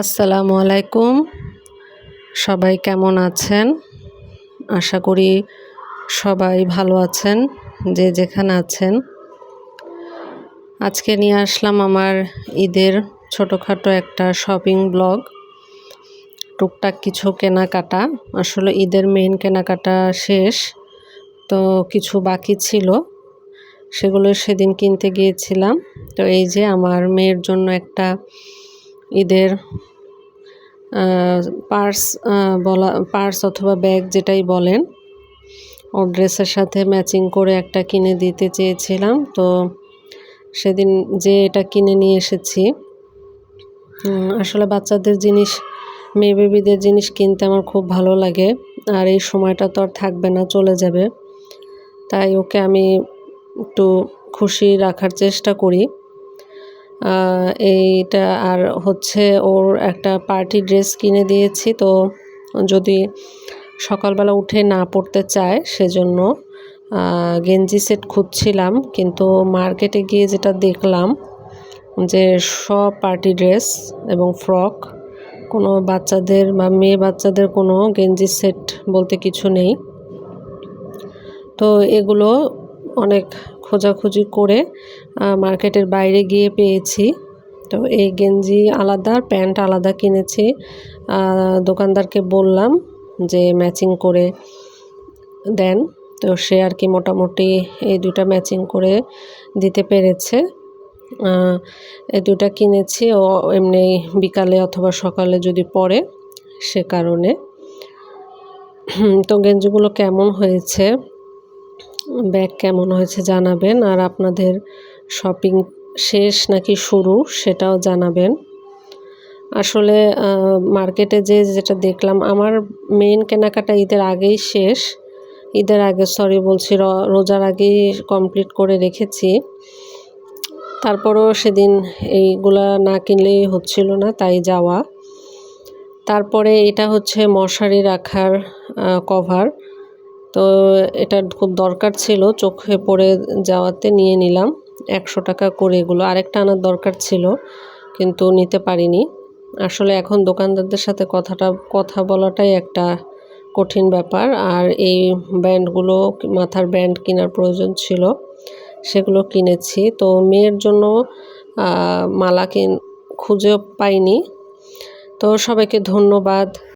আসসালামু আলাইকুম। সবাই কেমন আছেন? আশা করি সবাই ভালো আছেন, যে যেখানে আছেন। আজকে নিয়ে আসলাম আমার ঈদের ছোটোখাটো একটা শপিং ব্লগ। টুকটাক কিছু কেনাকাটা, আসলে ঈদের মেইন কেনাকাটা শেষ, তো কিছু বাকি ছিল, সেগুলো সেদিন কিনতে গিয়েছিলাম। তো এই যে আমার মেয়ের জন্য একটা ঈদের পার্স বলা, পার্স অথবা ব্যাগ যেটাই বলেন, ওর ড্রেসের সাথে ম্যাচিং করে একটা কিনে দিতে চেয়েছিলাম। তো সেদিন যে এটা কিনে নিয়ে এসেছি আসলে বাচ্চাদের জিনিস, মেয়ে বেবিদের জিনিস কিনতে আমার খুব ভালো লাগে, আর এই সময়টা তো আর থাকবে না, চলে যাবে। তাই ওকে আমি একটু খুশি রাখার চেষ্টা করি। এইটা আর হচ্ছে ওর একটা পার্টি ড্রেস কিনে দিয়েছি। তো যদি সকালবেলা উঠে না পড়তে চায় সেজন্য গেঞ্জি সেট খুঁজছিলাম, কিন্তু মার্কেটে গিয়ে যেটা দেখলাম যে সব পার্টি ড্রেস এবং ফ্রক, কোনো বাচ্চাদের বা মেয়ে বাচ্চাদের কোনো গেঞ্জি সেট বলতে কিছু নেই। তো এগুলো অনেক খোঁজাখুঁজি করে মার্কেটের বাইরে গিয়ে পেয়েছি। তো এই গেঞ্জি আলাদা, প্যান্ট আলাদা কিনেছি। দোকানদারকে বললাম যে ম্যাচিং করে দেন। তো সে আর কি মোটামুটি এই দুটা ম্যাচিং করে দিতে পেরেছে। এই দুটা কিনেছি, ও এমনি বিকালে অথবা সকালে যদি পরে সে কারণে। তো গেঞ্জিগুলো কেমন হয়েছে? ব্যাগ কেমন হয়েছে জানাবেন আর আপনাদের শপিং শেষ নাকি শুরু সেটাও জানাবেন। আসলে মার্কেটে যে যেটা দেখলাম, আমার মেন কেনাকাটা ঈদের আগেই শেষ। ঈদের আগে সরি বলছি রোজার আগেই কমপ্লিট করে রেখেছি। তারপরও সেদিন এইগুলা না কিনলেই হচ্ছিল না, তাই যাওয়া। তারপরে এটা হচ্ছে মশারি রাখার কভার তো এটা খুব দরকার ছিল চোখে পড়ে যাওয়াতে নিয়ে নিলাম। একশো টাকা করে এগুলো আরেকটা আনার দরকার ছিল, কিন্তু নিতে পারিনি। আসলে এখন দোকানদারদের সাথে কথাটা, কথা বলাটাই একটা কঠিন ব্যাপার। আর এই ব্যান্ডগুলো মাথার ব্যান্ড কেনার প্রয়োজন ছিল, সেগুলো কিনেছি। তো মেয়ের জন্য মালা কিন, খুঁজেও পাইনি। তো সবাইকে ধন্যবাদ।